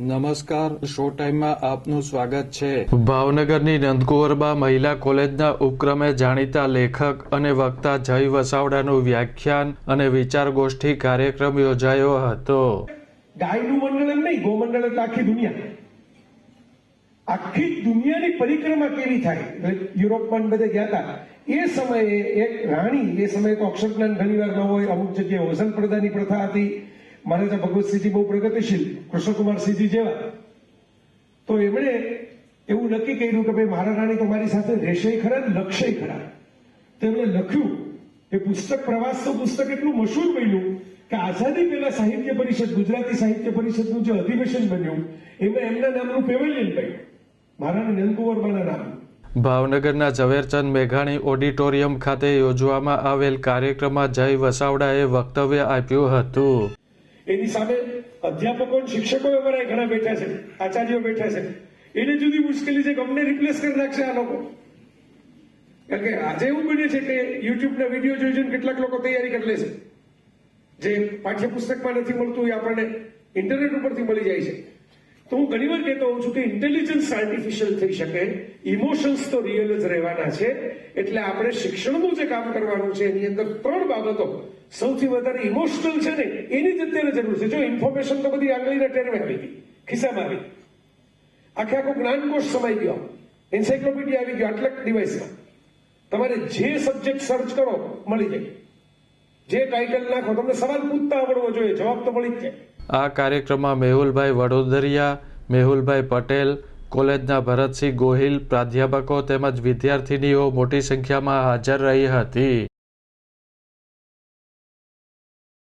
નમસ્કાર શો ટાઈમમાં આપનું સ્વાગત છે. ભાવનગરની નંદકુંવરબા મહિલા કોલેજના ઉપક્રમે જાણીતા લેખક અને વક્તા જય વસાવડાનું વ્યાખ્યાન અને વિચાર ગોષ્ઠી કાર્યક્રમ યોજાયો હતો. ગાયનું મંડળ નહીં ગોમંડળ આખી દુનિયા. આખી દુનિયાની પરિક્રમા કેવી થાય? યુરોપમાં બધે ગયા હતા. એ સમયે એક રાણી એ સમયે તો અક્ષરજ્ઞાન ઘણીવાર ન હોય અમુક જગ્યાએ વસન પડદાની પ્રથા હતી. મહારાજા ભગવતસિંહજી બહુ પ્રગતિશીલ કૃષ્ણકુમારસિંહજી જેવા. તો એમણે એવું નક્કી કર્યું કે ભાઈ મારા રાણી તો મારી સાથે રહેશે ખરા લખશે ખરા. તો એમણે લખ્યું એ પુસ્તક પ્રવાસ તો પુસ્તક એટલું મશહૂર બન્યું કે આઝાદી પહેલા સાહિત્ય પરિષદ, ગુજરાતી સાહિત્ય પરિષદનું જે અધિવેશન બન્યું, એમાં એમના નામનું પેવેલિયન બન્યું. મહારાણી નંદકુંવરબાના નામનું ભાવનગરના ઝવેરચંદ મેઘાણી ઓડિટોરિયમ ખાતે યોજવામાં આવેલ કાર્યક્રમમાં જય વસાવડાએ વક્તવ્ય આપ્યું હતું. એની સામે અધ્યાપકો શિક્ષકો અમારા ઘણા બેઠા છે, આચાર્યો બેઠા છે. એને જુદી મુશ્કેલી છે ગમને રિપ્લેસ કરી નાખશે આ લોકો. કારણ કે આજે એવું બને છે કે યુટ્યુબના વીડિયો જોઈ જોઈને કેટલાક લોકો તૈયારી કરી લે છે. જે પાઠ્યપુસ્તકમાં નથી મળતું એ આપણને ઇન્ટરનેટ ઉપરથી મળી જાય છે. તો હું ઘણી વાર કહેતો હોઉં છું કે ઇન્ટેલિજન્સ આર્ટિફિશિયલ થઈ શકે. ઇમોશન્સ તો રિયલ જ રહેવાના છે. એટલે આપણે શિક્ષણનું જે કામ કરવાનું છે, એની અંદર ત્રણ બાબતો સૌથી વધારે ઇમોશનલ છે ને, એની જ અત્યારે જરૂર છે. જો ઇન્ફોર્મેશન તો બધી આંગળીના ટેરવે આવી ગઈ, ખિસ્સામાં આવી આખે આખો જ્ઞાનકોશ સમાઈ ગયો. એન્સાયક્લોપીડિયા આવી ગયો, આટલા ડિવાઇસમાં તમારે જે સબ્જેક્ટ સર્ચ કરો, મળી જાય. જે ટાઇટલ નાખો, તમને સવાલ પૂછતા આવડવો જોઈએ, જવાબ તો મળી જ જાય. આ કાર્યક્રમમાં મેહુલભાઈ વડોદરિયા, મેહુલભાઈ પટેલ, કોલેજના ભરતસિંહ ગોહિલ પ્રાધ્યાપકો તેમજ વિદ્યાર્થીનીઓ મોટી સંખ્યામાં હાજર રહી હતી.